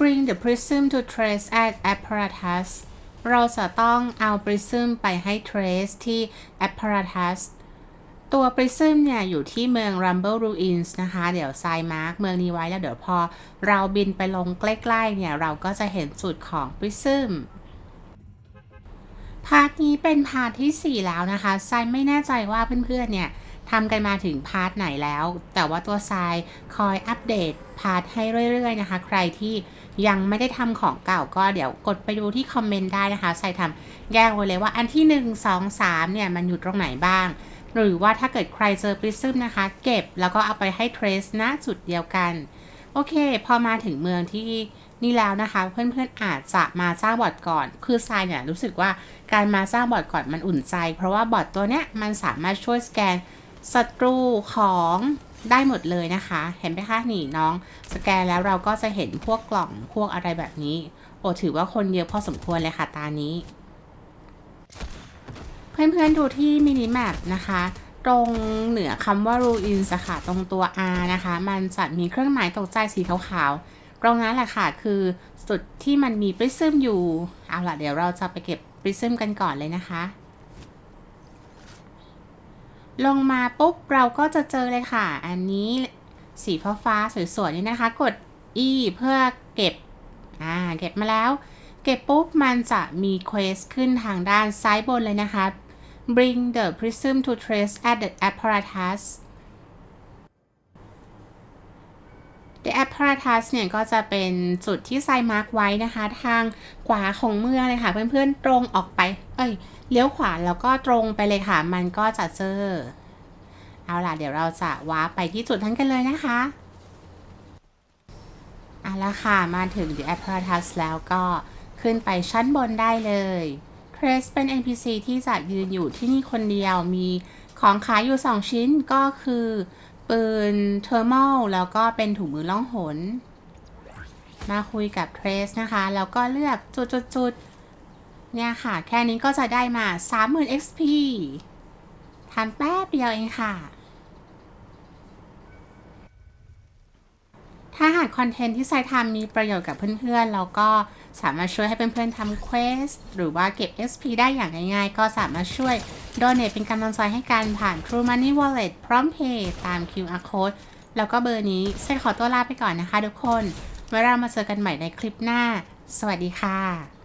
bring the prism to trace at apparatus เราจะต้องเอา prism ไปให้ trace ที่ apparatus ตัว prism เนี่ย อยู่ที่เมือง Rumble Ruins นะคะ เดี๋ยวทรายมาร์กเมืองนี้ไว้แล้วเดี๋ยวพอ เราบินไปลงใกล้ๆเนี่ย เราก็จะเห็นจุดของ prism พาร์ทนี้เป็นพาร์ทที่ 4 แล้วนะคะทรายไม่แน่ใจว่าเพื่อนๆเนี่ย ทำกันมาถึงพาร์ทไหนแล้ว แต่ว่าตัวทรายคอยอัปเดตพาร์ทให้เรื่อยๆนะคะ ใครที่ยังไม่ได้ทำของเก่าก็เดี๋ยวกดไปดูที่คอมเมนต์ได้นะคะทรายทำแยกไว้เลยว่าอันที่ 1 2 3เนี่ยมันอยู่ตรงไหนบ้าง หรือว่าถ้าเกิดใครเจอปริซึมนะคะ เก็บแล้วก็เอาไปให้เทรสณจุดเดียวกัน โอเค พอมาถึงเมืองที่นี่แล้วนะคะ เพื่อนๆอาจจะมาจ้างบอทก่อน คือทรายเนี่ยรู้สึกว่าการมาจ้างบอทก่อนมันอุ่นใจ เพราะว่าบอทตัวเนี้ยมันสามารถช่วยสแกน ศัตรูของได้หมดเลยนะคะ เห็นไหมคะนี่น้องสแกนแล้วเราก็จะเห็นพวกกล่องพวกอะไรแบบนี้ โอ้ถือว่าคนเยอะพอสมควรเลยค่ะตานี้ เพื่อนๆดูที่มินิแมปนะคะ ตรงเหนือคำว่า ruins ค่ะตรงตัว R นะคะ มันจะมีเครื่องหมายตกใจสีขาวๆ ตรงนั้นแหละค่ะคือจุดที่มันมีปริซึมอยู่ เอาล่ะเดี๋ยวเราจะไปเก็บปริซึมกันก่อนเลยนะคะ ลงมาปุ๊บเราก็จะเจอเลยค่ะ อันนี้สีฟ้าฟ้าสวยๆนี่นะคะ กด E เพื่อเก็บ อ่า เก็บมาแล้ว เก็บปุ๊บมันจะมีเควสขึ้นทางด้านซ้ายบนเลยนะคะ bring the prism to trace at the apparatus the apparatus เนี่ยก็จะเป็นจุดที่ไซมาร์กไว้นะคะ ทางขวาของเมืองเลยค่ะ เพื่อนๆตรงออกไป เอ้ยเลี้ยวขวาแล้วก็ตรงไปเลยค่ะ มันก็จะเจอ เอาล่ะ เดี๋ยวเราจะว้าร์ไปที่จุดนั้นกันเลยนะคะเอาละค่ะ มาถึง the apparatus แล้วก็ขึ้นไปชั้นบนได้เลย Trace เป็น NPC ที่จะยืนอยู่ที่นี่คนเดียวมีของขายอยู่ 2 ชิ้นก็คือ ปืนเทอร์มลแล้วก็เป็นถุงมือล่องหน มาคุยกับเทรสนะคะ แล้วก็เลือกจุดๆๆเนี่ยค่ะ แค่นี้ก็จะได้มา 30,000 XP ทำแป๊บเดียวเองค่ะ ถ้าหากคอนเทนต์ที่ไซทำมีประโยชน์กับเพื่อนๆ แล้วก็สามารถช่วยให้เพื่อนๆทำเควสหรือว่าเก็บ SP ได้อย่างง่ายๆ ก็สามารถช่วยโดเนทเป็นกำลังใจให้กันผ่าน True Money Wallet พร้อมเพย์ตาม QR Code แล้วก็เบอร์นี้ไซนขอตัวลาไปก่อนนะคะทุกคน ไว้เรามาเจอกันใหม่ในคลิปหน้า สวัสดีค่ะ